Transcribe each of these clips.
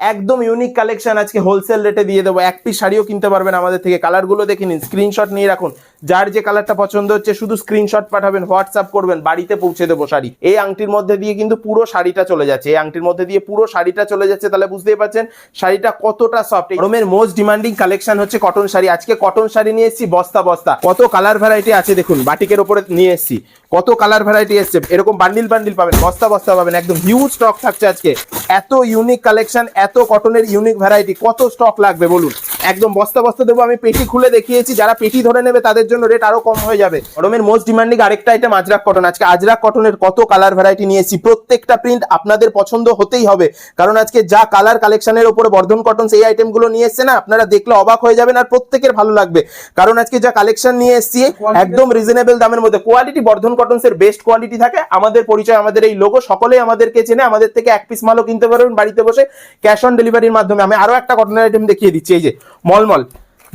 একদম unique collection আজকে wholesale রেটে দিয়ে দেবো। এক পিস শাড়িও কিনতে পারবেন আমাদের থেকে। কালারগুলো দেখে নিন স্ক্রিনশট নিয়ে রাখুন। যার যে কালারটা পছন্দ হচ্ছে, শুধু স্ক্রিনশট পাঠাবেন হোয়াটসঅ্যাপ করবেন, বাড়িতে পৌঁছে দেবো শাড়ি। এই আংটির মধ্যে দিয়ে কিন্তু পুরো শাড়িটা চলে যাচ্ছে। এই আংটির মধ্যে দিয়ে পুরো শাড়িটা চলে যাচ্ছে, তাহলে বুঝতেই পারছেন শাড়িটা কতটা সফট গরমের মোস্ট ডিমান্ডিং কালেকশন হচ্ছে কটন শাড়ি। আজকে কটন শাড়ি নিয়ে এসেছি, বস্তা বস্তা। কত কালার ভ্যারাইটি আছে দেখুন, বাটিকের উপরে নিয়ে এসেছি। কত কালার ভ্যারাইটি এসছে, এরকম বান্ডিল বান্ডিল পাবেন, বস্তা বস্তা পাবেন, একদম হিউজ স্টক থাকছে আজকে। এত ইউনিক কালেকশন এত কটনের ইউনিক ভ্যারাইটি কত স্টক লাগবে বলুন। একদম বস্তা বস্তা দেবো, আমি পেটি খুলে দেখিয়েছি, যারা পেটি ধরে নেবে তাদের জন্য রেট আরও কম হয়ে যাবে। গরমের মোস্ট ডিমান্ডিং আরেকটা আইটেম আজরাক কটন আজকে আজরাক কটনের কত কালার ভ্যারাইটি নিয়েছি প্রত্যেকটা প্রিন্ট আপনাদের পছন্দ হতেই হবে। কারণ আজকে যা কালার কালেকশনের উপরে বর্ধন কটন এই আইটেমগুলো নিয়ে এসছে না আপনারা দেখলে অবাক হয়ে যাবেন আর প্রত্যেকের ভালো লাগবে। কারণ আজকে যা কালেকশন নিয়ে এসছি একদম রিজনেবল দামের মধ্যে। কোয়ালিটি বর্ধন কটনস এর বেস্ট কোয়ালিটি থাকে। আমাদের পরিচয় আমাদের এই লোগো সকলেই আমাদেরকে চেনে। আমাদের থেকে এক পিস মালও কিনতে পারবেন বাড়িতে বসে। ক্যাশ অন ডেলিভারির মাধ্যমে। আমি আরও একটা কটনের আইটেম দেখিয়ে দিচ্ছি। এই যে মলমল।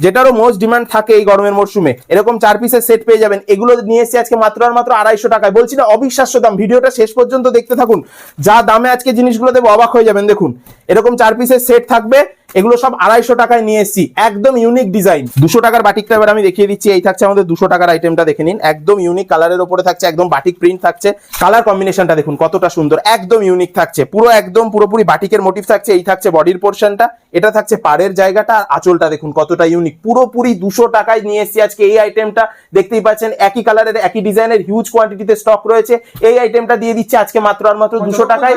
যেটারও মোস্ট ডিমান্ড থাকে এই গরমের মরশুমে। এরকম চার পিসের সেট পেয়ে যাবেন। এগুলো নিয়ে এসে আজকে মাত্র আর মাত্র আড়াইশো টাকায়। বলছি না, অবিশ্বাস্য দাম। ভিডিওটা শেষ পর্যন্ত দেখতে থাকুন। যা দামে আজকে জিনিসগুলো দেবো অবাক হয়ে যাবেন। দেখুন, এরকম চার পিসের সেট থাকবে। এগুলো সব আড়াইশো টাকায় নিয়ে এসেছি। একদম ইউনিক ডিজাইন দুশো টাকার বাটিকটা এবার আমি দেখিয়ে দিচ্ছি এই থাকছে আমাদের দুশো টাকার আইটেমটা দেখে নিন। একদম ইউনিক কালারের উপরে থাকছে একদম বাটিক প্রিন্ট থাকছে। কালার কম্বিনেশনটা দেখুন কতটা সুন্দর একদম ইউনিক থাকছে। পুরো একদম পুরোপুরি বাটিকের মোটিভ থাকছে এই থাকছে বডির পোর্শনটা এটা থাকছে পাড়ের জায়গাটা আর আঁচলটা দেখুন কতটা ইউনিক পুরোপুরি দুশো টাকায় নিয়ে এসেছি আজকে এই আইটেমটা দেখতেই পাচ্ছেন একই কালারের একই ডিজাইনের হিউজ কোয়ান্টিটিতে স্টক রয়েছে। এই আইটেমটা দিয়ে দিচ্ছে আজকে মাত্র আর মাত্র দুশো টাকায়।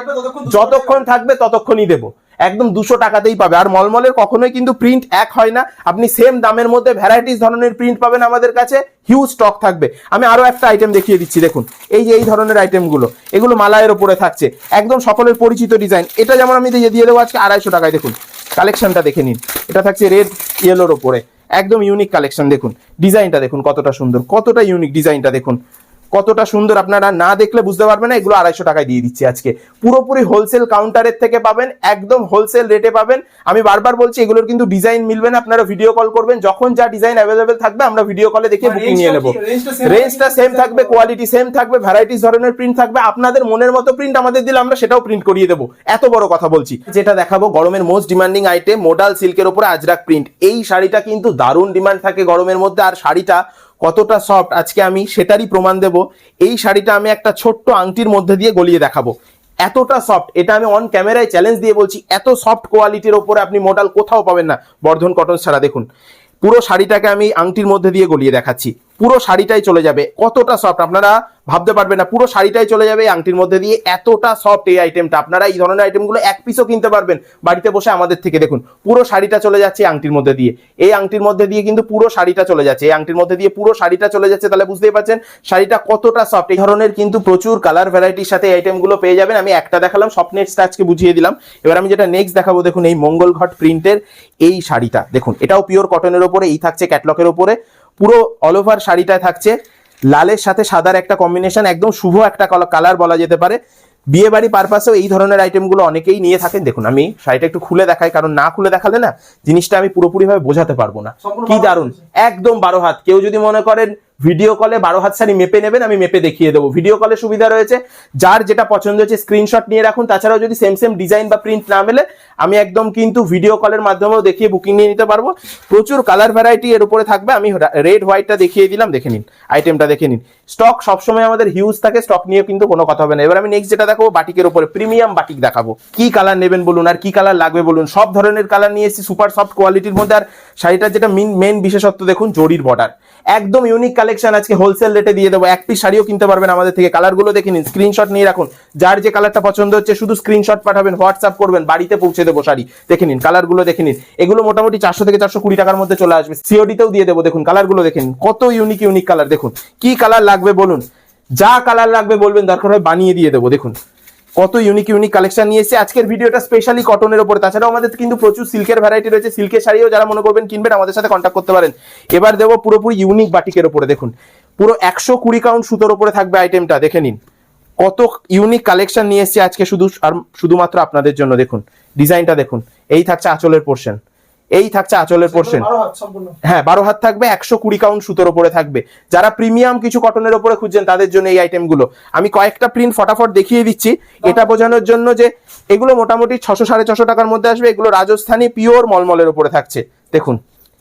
যতক্ষণ থাকবে ততক্ষণই দেবো। একদম দুশো টাকাতেই পাবে। আর মলমলের কখনোই কিন্তু প্রিন্ট এক হয় না। আপনি সেম দামের মধ্যে ভ্যারাইটিস ধরনের প্রিন্ট পাবেন আমাদের কাছে। হিউজ স্টক থাকবে। আমি আরও একটা আইটেম দেখিয়ে দিচ্ছি, দেখুন। এই যে এই ধরনের আইটেমগুলো এগুলো মালায়ের ওপরে থাকছে। একদম সকলের পরিচিত ডিজাইন এটা যেমন আমি দিয়ে দেবো আজকে আড়াইশো টাকায়, দেখুন। কালেকশনটা দেখে নিন। এটা থাকছে রেড ইয়েলোর ওপরে একদম ইউনিক কালেকশন দেখুন। ডিজাইনটা দেখুন কতটা সুন্দর, কতটা ইউনিক ডিজাইনটা দেখুন। কতটা সুন্দর আপনারা না দেখলে বুঝতে পারবেন না এগুলো আড়াইশো টাকায় দিয়ে দিচ্ছি আজকে। পুরোপুরি হোলসেল কাউন্টারের থেকে পাবেন একদম হোলসেল রেটে পাবেন। আমি বারবার বলছি এগুলোর কিন্তু ডিজাইন মিলবে না আপনারা ভিডিও কল করবেন যখন যা ডিজাইন অ্যাভেলেবেল থাকবে আমরা ভিডিও কলে দেখে বুকিং নিয়ে নেব। রেঞ্জটা সেম থাকবে কোয়ালিটি সেম থাকবে ভ্যারাইটিস ধরনের প্রিন্ট থাকবে। আপনাদের মনের মতো প্রিন্ট আমাদের দিলে আমরা সেটাও প্রিন্ট করিয়ে দেবো। এত বড় কথা বলছি। যেটা দেখাবো গরমের মোস্ট ডিমান্ডিং আইটেম মোডাল সিল্কের উপরে আজরাক প্রিন্ট এই শাড়িটা কিন্তু দারুণ ডিমান্ড থাকে গরমের মধ্যে আর শাড়িটা কতটা সফট আজকে আমি সেটারই প্রমাণ দেব। এই শাড়িটা আমি একটা ছোট্ট আংটির মধ্যে দিয়ে গলিয়ে দেখাবো। এতটা সফট এটা আমি অন ক্যামেরায় চ্যালেঞ্জ দিয়ে বলছি, এত সফট কোয়ালিটির ওপরে আপনি মোডাল কোথাও পাবেন না। বর্ধন কটন ছাড়া দেখুন। পুরো শাড়িটাকে আমি আংটির মধ্যে দিয়ে গলিয়ে দেখাচ্ছি। পুরো শাড়িটাই চলে যাবে। কতটা সফট আপনারা ভাবতে পারবেন না, পুরো শাড়িটাই চলে যাবে এই আংটির মধ্যে দিয়ে। এতটা সফট এই আইটেমটা আপনারা এই ধরনের আইটেমগুলো এক পিসও কিনতে পারবেন। বাড়িতে বসে আমাদের থেকে দেখুন, পুরো শাড়িটা চলে যাচ্ছে আংটির মধ্যে দিয়ে। এই আংটির মধ্যে দিয়ে কিন্তু পুরো শাড়িটা চলে যাচ্ছে। এই আংটির মধ্যে দিয়ে পুরো শাড়িটা চলে যাচ্ছে, তাহলে বুঝতেই পারছেন শাড়িটা কতটা সফট এই ধরনের কিন্তু প্রচুর কালার ভ্যারাইটির সাথে আইটেমগুলো পেয়ে যাবেন। আমি একটা দেখালাম স্বপ্নেটসটা আজকে বুঝিয়ে দিলাম। এবার আমি যেটা নেক্সট দেখাবো, দেখুন এই মঙ্গল ঘট প্রিন্টের এই শাড়িটা। দেখুন, এটাও পিওর কটনের ওপরে এই থাকছে ক্যাটলকের ওপরে পুরো অল ওভার শাড়িটায় থাকছে। লালের সাথে সাদার একটা কম্বিনেশন একদম শুভ একটা কালার বলা যেতে পারে। বিয়ে বাড়ি পারপাসেও এই ধরনের আইটেমগুলো অনেকেই নিয়ে থাকেন। দেখুন আমি শাড়িটা একটু খুলে দেখাই কারণ না খুলে দেখালে না জিনিসটা আমি পুরোপুরিভাবে বোঝাতে পারব না। কি দারুণ! দারুণ একদম বারো হাত। কেউ যদি মনে করেন ভিডিও কলে বারো হাত শাড়ি মেপে নেবেন, আমি মেপে দেখিয়ে দেবো। ভিডিও কলে সুবিধা রয়েছে, যার যেটা পছন্দ হয়েছে স্ক্রিনশট নিয়ে রাখুন, তাছাড়াও যদি সেম সেম ডিজাইন বা প্রিন্ট না মেলে, আমি একদম কিন্তু ভিডিও কলের মাধ্যমেও দেখিয়ে বুকিং নিয়ে নিতে পারব। প্রচুর কালার ভ্যারাইটি এর উপরে থাকবে, আমি রেড হোয়াইটটা দেখিয়ে দিলাম, দেখে নিন আইটেমটা দেখে নিন। স্টক সবসময় আমাদের হিউজ থাকে স্টক নিয়ে কিন্তু কোনো কথা হবে না। এবার আমি নেক্সট যেটা দেখাবো, বাটিকের উপরে প্রিমিয়াম বাটিক দেখাবো। কি কালার নেবেন বলুন, আর কি কালার লাগবে বলুন, সব ধরনের কালার নিয়ে এসেছি সুপার সফট কোয়ালিটির মধ্যে, আর শাড়িটার যেটা মেন বিশেষত্ব দেখুন, জরির বর্ডার একদম ইউনিক কালেকশন আজকে হোলসেল রেটে দিয়ে দেবো। এক পিস শাড়িও কিনতে পারবেন আমাদের থেকে। কালারগুলো দেখে নিন স্ক্রিনশট নিয়ে রাখুন। যার যে কালারটা পছন্দ হচ্ছে, শুধু স্ক্রিনশট পাঠাবেন হোয়াটসঅ্যাপ করবেন, বাড়িতে পৌঁছে দেবো শাড়ি। দেখে নিন কালারগুলো দেখে নিন। এগুলো মোটামুটি চারশো থেকে চারশো কুড়ি টাকার মধ্যে চলে আসবে। সিওডিতেও দিয়ে দেবো, দেখুন কালারগুলো দেখে নিন। কত ইউনিক ইউনিক কালার দেখুন। কি কালার লাগবে বলুন? যা কালার লাগবে বলবেন, দরকার হয় বানিয়ে দিয়ে দেবো, দেখুন। কত ইউনিক ইউনিক কালেকশন নিয়ে এসেছে আজকের ভিডিওটা স্পেশালি কটনের উপরে। তাছাড়াও আমাদের কিন্তু প্রচুর সিল্কের ভ্যারাইটি রয়েছে। সিল্কের শাড়িও যারা মনে করবেন কিনবেন, আমাদের সাথে কন্ট্যাক্ট করতে পারেন। এবার দেবো পুরোপুরি ইউনিক বাটিকের উপরে, দেখুন। পুরো একশো কুড়ি কাউন্ট সুতোর উপরে থাকবে আইটেমটা দেখে নিন। কত ইউনিক কালেকশন নিয়ে এসেছে আজকে শুধু, আর শুধুমাত্র আপনাদের জন্য, দেখুন। ডিজাইনটা দেখুন। এই থাকছে আঁচলের পোর্শন এই থাকছে আঁচলের পোর্শন হ্যাঁ বারো হাত থাকবে একশো কুড়ি কাউন্ট সুতোর ওপরে থাকবে। যারা প্রিমিয়াম কিছু কটনের ওপরে খুঁজছেন তাদের জন্য এই আইটেমগুলো আমি কয়েকটা প্রিন্ট ফটাফট দেখিয়ে দিচ্ছি। এটা বোঝানোর জন্য যে এগুলো মোটামুটি ছশো সাড়ে ছশো টাকার মধ্যে আসবে। এগুলো রাজস্থানি পিওর মলমলের ওপরে থাকছে। দেখুন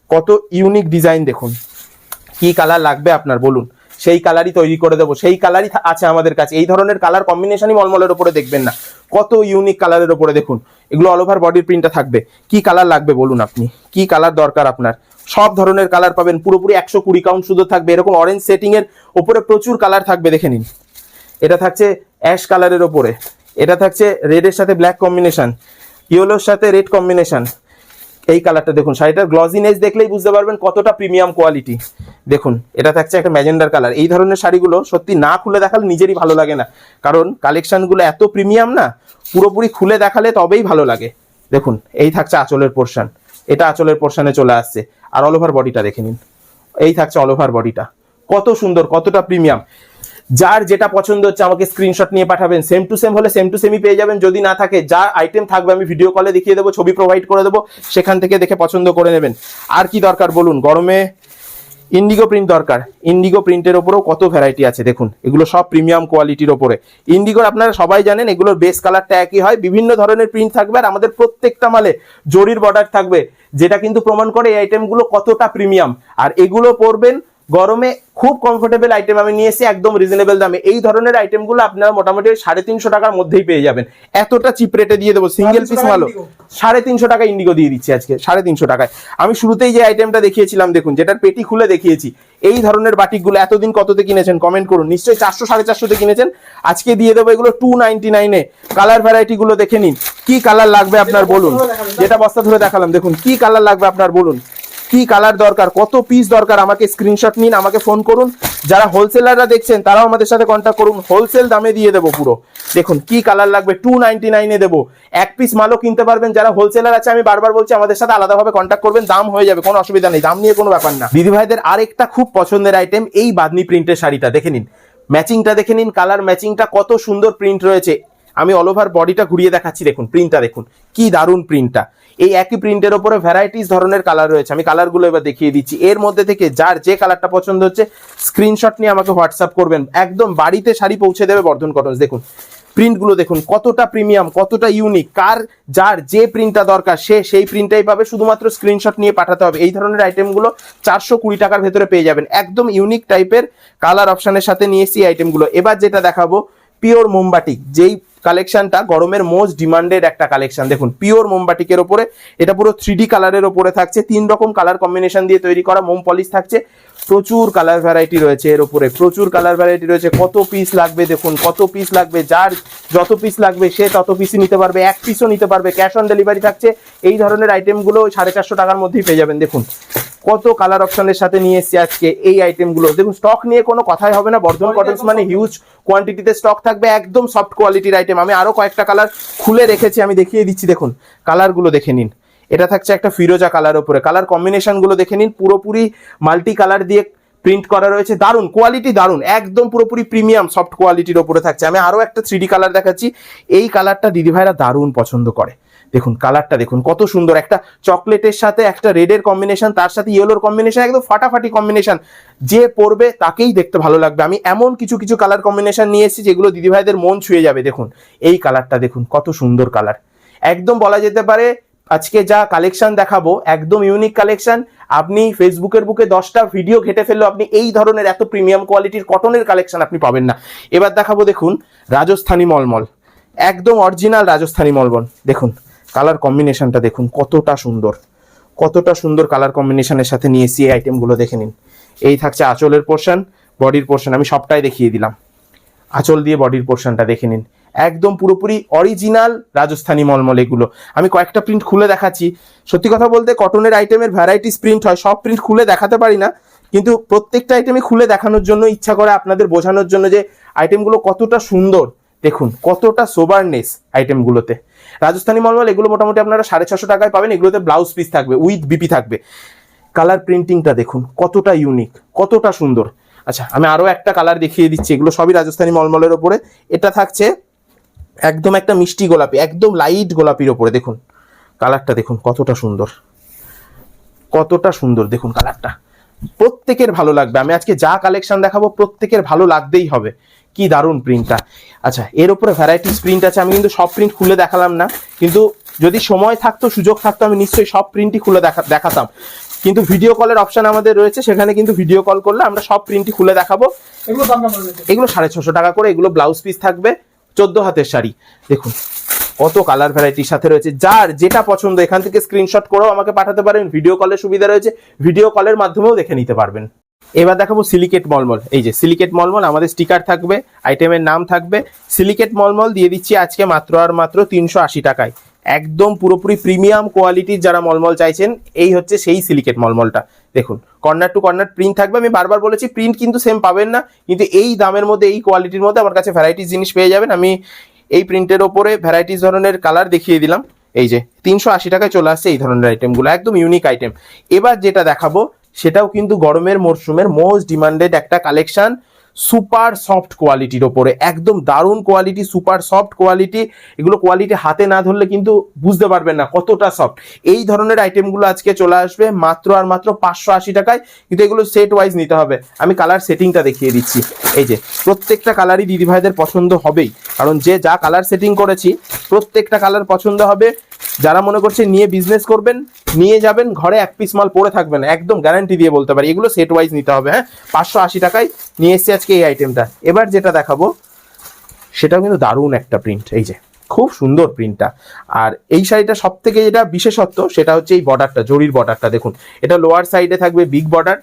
কত ইউনিক ডিজাইন দেখুন। কি কালার লাগবে আপনার বলুন। সেই কালারই তৈরি করে দেবো। সেই কালারই আছে আমাদের কাছে। এই ধরনের কালার কম্বিনেশনই মলমলের ওপরে দেখবেন না। কত ইউনিক কালারের ওপরে দেখুন। এগুলো অল ওভার বডির প্রিন্টটা থাকবে। কি কালার লাগবে বলুন আপনি? কি কালার দরকার আপনার? সব ধরনের কালার পাবেন, পুরোপুরি একশো কুড়ি কাউন্ট শুধু থাকবে। এরকম অরেঞ্জ সেটিং এর ওপরে প্রচুর কালার থাকবে, দেখে নিন। এটা থাকছে অ্যাশ কালারের ওপরে এটা থাকছে রেডের সাথে ব্ল্যাক কম্বিনেশন ইয়েলোর সাথে রেড কম্বিনেশন এই কালারটা দেখুন, শাড়িটার গ্লজিনেস দেখলেই বুঝতে পারবেন কতটা প্রিমিয়াম কোয়ালিটি দেখুন, এটা থাকছে একটা ম্যাজেন্ডার কালার। এই ধরনের শাড়িগুলো সত্যি না খুলে দেখালে নিজেরই ভালো লাগে না। কারণ কালেকশনগুলো এত প্রিমিয়াম না, পুরোপুরি খুলে দেখালে তবেই ভালো লাগে। দেখুন, এই থাকছে আঁচলের পোর্শন। এটা আঁচলের পোর্শনে চলে আসছে। আর অল ওভার বডিটা দেখে নিন। এই থাকছে অল ওভার বডিটা কত সুন্দর, কতটা প্রিমিয়াম। যার যেটা পছন্দ হচ্ছে আমাকে স্ক্রিনশট নিয়ে পাঠাবেন। সেম টু সেম হলে সেম টু সেমই পেয়ে যাবেন। যদি না থাকে যা আইটেম থাকবে, আমি ভিডিও কলে দেখিয়ে দেবো, ছবি প্রোভাইড করে দেবো, সেখান থেকে দেখে পছন্দ করে নেবেন। আর কি দরকার বলুন? গরমে ইন্ডিগো প্রিন্ট দরকার। ইন্ডিগো প্রিন্টের ওপরেও কত ভ্যারাইটি আছে দেখুন। এগুলো সব প্রিমিয়াম কোয়ালিটির ওপরে। ইন্ডিগোর আপনারা সবাই জানেন, এগুলোর বেস কালারটা একই হয়। বিভিন্ন ধরনের প্রিন্ট থাকবে আর আমাদের প্রত্যেকটা মালে জরির বর্ডার থাকবে, যেটা কিন্তু প্রমাণ করে এই আইটেমগুলো কতটা প্রিমিয়াম আর এগুলো পরবেন গরমে খুব কমফোর্টেবল আইটেম আমি নিয়ে এসেছি একদম রিজনেবল দামে। এই ধরনের আইটেমগুলো আপনারা মোটামুটি সাড়ে তিনশো টাকার মধ্যেই পেয়ে যাবেন। এতটা চিপ রেটে দিয়ে দেবো। সিঙ্গেল পিস ভালো। সাড়ে তিনশো টাকা ইন্ডিগো দিয়ে দিচ্ছি আজকে সাড়ে তিনশো টাকায়। আমি শুরুতেই যে আইটেমটা দেখিয়েছিলাম দেখুন যেটার পেটি খুলে দেখিয়েছি। এই ধরনের বাটিকগুলো এতদিন কততে কিনেছেন? কমেন্ট করুন। নিশ্চয়ই চারশো সাড়ে চারশোতে কিনেছেন। আজকে দিয়ে দেবো এগুলো টু নাইনটি নাইনে কালার ভ্যারাইটি গুলো দেখে নিন। কি কালার লাগবে আপনার বলুন। যেটা বস্তা ধরে দেখালাম। দেখুন কি কালার লাগবে আপনার বলুন। কি কালার দরকার, কত পিস দরকার, আমাকে স্ক্রিনশট নিন, আমাকে ফোন করুন। যারা হোলসেলাররা দেখছেন, তারাও আমাদের সাথে কন্ট্যাক্ট করুন। হোলসেল দামে দিয়ে দেবো পুরো। দেখুন, কি কালার লাগবে? টু নাইনটি নাইনে দেবো। এক পিস মালও কিনতে পারবেন। যারা হোলসেলার আছে, আমি বারবার বলছি, আমাদের সাথে আলাদাভাবে কন্ট্যাক্ট করবেন, দাম হয়ে যাবে, কোনো অসুবিধা নেই, দাম নিয়ে কোনো ব্যাপার না। দিদি ভাইদের আরেকটা খুব পছন্দের আইটেম এই বাদনি প্রিন্টের শাড়িটা, দেখে নিন। ম্যাচিংটা দেখে নিন কালার ম্যাচিংটা কত সুন্দর প্রিন্ট রয়েছে। আমি অল ওভার বডিটা ঘুরিয়ে দেখাচ্ছি, দেখুন প্রিন্টটা দেখুন। কি দারুণ প্রিন্টটা এই একই প্রিন্টের ওপরে ভ্যারাইটিস ধরনের কালার রয়েছে। আমি কালারগুলো এবার দেখিয়ে দিচ্ছি। এর মধ্যে থেকে যার যে কালারটা পছন্দ হচ্ছে স্ক্রিনশট নিয়ে আমাকে হোয়াটসঅ্যাপ করবেন। একদম বাড়িতে শাড়ি পৌঁছে দেবে বর্ধন কটনস দেখুন প্রিন্টগুলো দেখুন, কতটা প্রিমিয়াম কতটা ইউনিক কার, যার যে প্রিন্টটা দরকার, সে সেই প্রিন্টটাই পাবে। শুধুমাত্র স্ক্রিনশট নিয়ে পাঠাতে হবে। এই ধরনের আইটেমগুলো চারশো কুড়ি টাকার ভেতরে পেয়ে যাবেন। একদম ইউনিক টাইপের কালার অপশানের সাথে নিয়ে এই আইটেমগুলো এবার যেটা দেখাবো পিওর মোমবাটিক যেই কালেকশনটা গরমের মোস্ট ডিমান্ডেড একটা কালেকশন দেখুন পিওর মোমবাটিকের ওপরে, এটা পুরো থ্রি কালারের ওপরে থাকছে। তিন রকম কালার কম্বিনেশন দিয়ে তৈরি করা মোম পলিশ থাকছে। প্রচুর কালার ভ্যারাইটি রয়েছে এর উপরে প্রচুর কালার ভ্যারাইটি রয়েছে। কত পিস লাগবে দেখুন, কত পিস লাগবে, যার যত পিস লাগবে, সে তত পিসই নিতে পারবে, এক পিসও নিতে পারবে। ক্যাশ অন ডেলিভারি থাকছে। এই ধরনের আইটেমগুলো সাড়ে চারশো টাকার মধ্যেই পেয়ে যাবেন। দেখুন কত কালার অপশনের সাথে নিয়ে এসেছি আজকে এই আইটেমগুলো দেখুন স্টক নিয়ে কোনো কথাই হবে না। বর্ধমান কটনস মানে হিউজ কোয়ান্টিটিতে স্টক থাকবে একদম সফট কোয়ালিটির আইটেম আমি আরও কয়েকটা কালার খুলে রেখেছি আমি দেখিয়ে দিচ্ছি। দেখুন কালারগুলো দেখে নিন। এটা থাকছে একটা ফিরোজা কালার উপরে। কালার কম্বিনেশনগুলো দেখে নিন। পুরোপুরি মাল্টি কালার দিয়ে প্রিন্ট করা রয়েছে। দারুণ কোয়ালিটি দারুণ একদম পুরোপুরি প্রিমিয়াম সফট কোয়ালিটির ওপরে থাকছে। আমি আরও একটা থ্রি কালার দেখাচ্ছি। এই কালারটা দিদি ভাইরা দারুণ পছন্দ করে। দেখুন কালারটা দেখুন, কত সুন্দর। একটা চকলেটের সাথে একটা রেডের কম্বিনেশন তার সাথে ইয়েলোর কম্বিনেশন একদম ফাটাফাটি কম্বিনেশন যে পরবে তাকেই দেখতে ভালো লাগবে। আমি এমন কিছু কিছু কালার কম্বিনেশন নিয়ে এসেছি যেগুলো দিদিভাইদের মন ছুঁয়ে যাবে, দেখুন। এই কালারটা দেখুন, কত সুন্দর কালার একদম বলা যেতে পারে, আজকে যা কালেকশন দেখাবো, একদম ইউনিক কালেকশন আপনি ফেসবুকের বুকে দশটা ভিডিও ঘেটে ফেললেও আপনি এই ধরনের এত প্রিমিয়াম কোয়ালিটির কটনের কালেকশন আপনি পাবেন না। এবার দেখাবো, দেখুন, রাজস্থানী মলমল। একদম অরিজিনাল রাজস্থানী মলমল। দেখুন কালার কম্বিনেশনটা দেখুন, কতটা সুন্দর। কতটা সুন্দর কালার কম্বিনেশনের সাথে নিয়ে এসি এই আইটেমগুলো দেখে নিন। এই থাকছে আঁচলের পোর্শন বডির পোর্শন আমি সবটাই দেখিয়ে দিলাম। আঁচল দিয়ে বডির পোর্শনটা দেখে নিন। একদম পুরোপুরি অরিজিনাল রাজস্থানী মলমল এগুলো। আমি কয়েকটা প্রিন্ট খুলে দেখাচ্ছি। সত্যি কথা বলতে কটনের আইটেমের ভ্যারাইটিস প্রিন্ট হয়, সব প্রিন্ট খুলে দেখাতে পারি না। কিন্তু প্রত্যেকটা আইটেমই খুলে দেখানোর জন্য ইচ্ছা করে আপনাদের বোঝানোর জন্য যে আইটেমগুলো কতটা সুন্দর। দেখুন, কতটা সোবারনেস আইটেমগুলোতে রাজস্থানী মলমল, এগুলো মোটামুটি আপনারা সাড়ে ছশো টাকায় পাবেন। এগুলোতে ব্লাউজ পিস থাকবে উইথ বিপি থাকবে। কালার প্রিন্টিংটা দেখুন, কতটা ইউনিক কতটা সুন্দর। আচ্ছা আমি আরও একটা কালার দেখিয়ে দিচ্ছি, এগুলো সবই রাজস্থানী মলমলের ওপরে। এটা থাকছে একদম একটা মিষ্টি গোলাপি, একদম লাইট গোলাপির ওপরে, দেখুন। কালারটা দেখুন, কতটা সুন্দর। কতটা সুন্দর, দেখুন কালারটা প্রত্যেকের ভালো লাগবে। আমি আজকে যা কালেকশন দেখাবো, প্রত্যেকের ভালো লাগতেই হবে। কি দারুণ প্রিন্টটা আচ্ছা এর উপরে ভ্যারাইটিস প্রিন্ট আছে আমি কিন্তু সব প্রিন্ট খুলে দেখালাম না। কিন্তু যদি সময় থাকতো সুযোগ থাকতো আমি নিশ্চয়ই সব প্রিন্টই খুলে দেখা দেখাতাম। কিন্তু ভিডিও কলের অপশন আমাদের রয়েছে সেখানে কিন্তু ভিডিও কল করলে আমরা সব প্রিন্টই খুলে দেখাবো। এগুলো সাড়ে ছশো টাকা করে এগুলো ব্লাউজ পিস থাকবে চোদ্দ হাতের শাড়ি। দেখুন কত কালার ভ্যারাইটির সাথে রয়েছে। যার যেটা পছন্দ এখান থেকে স্ক্রিনশট করেও আমাকে পাঠাতে পারেন ভিডিও কলের সুবিধা রয়েছে ভিডিও কলের মাধ্যমেও দেখে নিতে পারবেন। এবার দেখাবো সিলিকেট মলমল এই যে সিলিকেট মলমল আমাদের স্টিকার থাকবে আইটেমের নাম থাকবে। সিলিকেট মলমল দিয়ে দিচ্ছি আজকে মাত্র আর মাত্র তিনশো আশি টাকায়। একদম পুরোপুরি প্রিমিয়াম কোয়ালিটির যারা মলমল চাইছেন, এই হচ্ছে সেই সিলিকেট মলমলটা দেখুন কর্নার টু কর্নার প্রিন্ট থাকবে। আমি বারবার বলেছি প্রিন্ট কিন্তু সেম পাবেন না, কিন্তু এই দামের মধ্যে, এই কোয়ালিটির মধ্যে আমার কাছে ভ্যারাইটিস জিনিস পেয়ে যাবেন। আমি এই প্রিন্টের ওপরে ভ্যারাইটিস ধরনের কালার দেখিয়ে দিলাম। এই যে, তিনশো আশি টাকায় চলে আসছে এই ধরনের আইটেমগুলো একদম ইউনিক আইটেম এবার যেটা দেখাবো সেটাও কিন্তু গরমের মরশুমের মোস্ট ডিমান্ডেড একটা কালেকশন সুপার সফট কোয়ালিটির ওপরে, একদম দারুণ কোয়ালিটি সুপার সফট কোয়ালিটি এগুলো কোয়ালিটি হাতে না ধরলে কিন্তু বুঝতে পারবেন না কতটা সফট এই ধরনের আইটেমগুলো আজকে চলে আসবে মাত্র আর মাত্র পাঁচশো আশি টাকায়, কিন্তু এগুলো সেট ওয়াইজ নিতে হবে। আমি কালার সেটিংটা দেখিয়ে দিচ্ছি। এই যে, প্রত্যেকটা কালারই দিদিভাইদের পছন্দ হবেই, কারণ যে যা কালার সেটিং করেছি, প্রত্যেকটা কালার পছন্দ হবে। যারা মনে করছে নিয়ে বিজনেস করবেন, নিয়ে যাবেন, ঘরে এক পিস মাল পরে থাকবেন একদম গ্যারান্টি দিয়ে বলতে পারি। এগুলো সেট ওয়াইজ নিতে হবে হ্যাঁ? পাঁচশো আশি টাকায় নিয়ে এসেছি আজকে এই আইটেমটা এবার যেটা দেখাবো, সেটাও কিন্তু দারুণ একটা প্রিন্ট এই যে, খুব সুন্দর প্রিন্টটা আর এই শাড়িটা সব থেকে যেটা বিশেষত্ব, সেটা হচ্ছে এই বর্ডারটা জরির বর্ডারটা দেখুন। এটা লোয়ার সাইডে থাকবে বিগ বর্ডার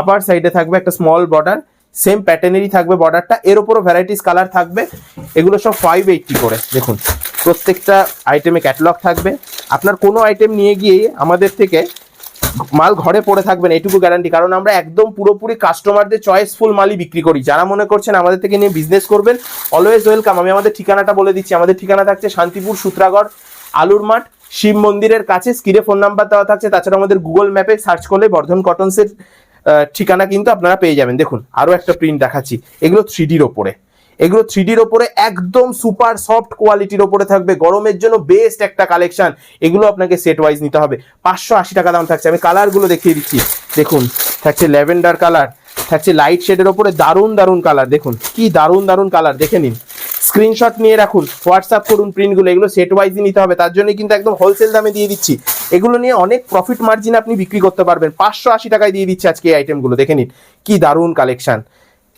আপার সাইডে থাকবে একটা স্মল বর্ডার সেম প্যাটার্নেরই থাকবে বর্ডারটা এর উপরও ভ্যারাইটিস কালার থাকবে। এগুলো সব ফাইভ এইটটি করে, দেখুন। প্রত্যেকটা আইটেমে ক্যাটালগ থাকবে। আপনার কোনো আইটেম নিয়ে গিয়ে আমাদের থেকে মাল ঘরে পড়ে থাকবেন এটুকু গ্যারান্টি কারণ আমরা একদম পুরোপুরি কাস্টমারদের চয়েসফুল মালই বিক্রি করি। যারা মনে করছেন আমাদের থেকে নিয়ে বিজনেস করবেন অলওয়েজ ওয়েলকাম আমি আমাদের ঠিকানাটা বলে দিচ্ছি। আমাদের ঠিকানা থাকছে শান্তিপুর, সূত্রাগড়, আলুর মাঠ, শিব মন্দিরের কাছে। স্ক্রিনে ফোন নাম্বার দেওয়া থাকছে। তাছাড়া আমাদের গুগল ম্যাপে সার্চ করলে বর্ধন কটনসের ঠিকানা কিন্তু আপনারা পেয়ে যাবেন। দেখুন, আরও একটা প্রিন্ট দেখাচ্ছি। এগুলো থ্রি ডির ওপরে। এগুলো থ্রি ডির ওপরে একদম সুপার সফট কোয়ালিটির ওপরে থাকবে। গরমের জন্য বেস্ট একটা কালেকশন। এগুলো আপনাকে সেট ওয়াইজ নিতে হবে। পাঁচশো আশি টাকা দাম থাকছে। আমি কালারগুলো দেখিয়ে দিচ্ছি। দেখুন, থাকছে ল্যাভেন্ডার কালার থাকছে লাইট শেডের ওপরে দারুণ দারুণ কালার দেখুন, কি দারুণ দারুণ কালার দেখে নিন। স্ক্রিনশট নিয়ে রাখুন হোয়াটসঅ্যাপ করুন প্রিন্টগুলো এগুলো সেট ওয়াইজই নিতে হবে। তার জন্য কিন্তু একদম হোলসেল দামে দিয়ে দিচ্ছি। এগুলো নিয়ে অনেক প্রফিট মার্জিন আপনি বিক্রি করতে পারবেন। পাঁচশো আশি টাকায় দিয়ে দিচ্ছি আজকে এই আইটেমগুলো দেখে নিন, কি দারুণ কালেকশন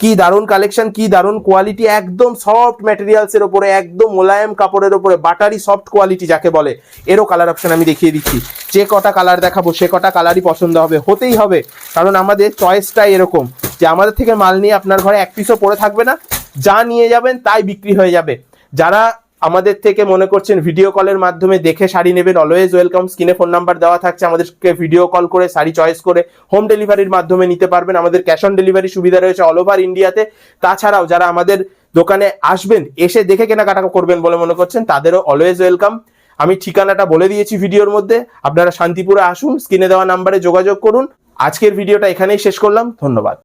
কি দারুণ কালেকশন কি দারুণ কোয়ালিটি একদম সফট ম্যাটেরিয়ালস ওপরে একদম মোলায়েম কাপড়ের ওপরে বাটারি সফট কোয়ালিটি যাকে বলে, এরও কালার অপশন আমি দেখিয়ে দিচ্ছি। যে কটা কালার দেখাবো, সে কটা কালারই পছন্দ হবে, হতেই হবে। কারণ আমাদের চয়েসটাই এরকম, যে আমাদের থেকে মাল নিয়ে আপনার ঘরে এক পিসও পরে থাকবে না, যা নিয়ে যাবেন তাই বিক্রি হয়ে যাবে। যারা আমাদের থেকে মনে করছেন ভিডিও কলের মাধ্যমে দেখে শাড়ি নেবেন। অলওয়েজ ওয়েলকাম স্ক্রিনে ফোন নাম্বার দেওয়া থাকছে। আমাদেরকে ভিডিও কল করে, শাড়ি চয়েস করে হোম ডেলিভারির মাধ্যমে নিতে পারবেন। আমাদের ক্যাশ অন ডেলিভারি সুবিধা রয়েছে অল ওভার ইন্ডিয়াতে তাছাড়াও যারা আমাদের দোকানে আসবেন, এসে দেখে কেনাকাটা করবেন বলে মনে করছেন, তাদেরও অলওয়েজ ওয়েলকাম আমি ঠিকানাটা বলে দিয়েছি ভিডিওর মধ্যে। আপনারা শান্তিপুরে আসুন স্ক্রিনে দেওয়া নাম্বারে যোগাযোগ করুন। আজকের ভিডিওটা এখানেই শেষ করলাম। ধন্যবাদ।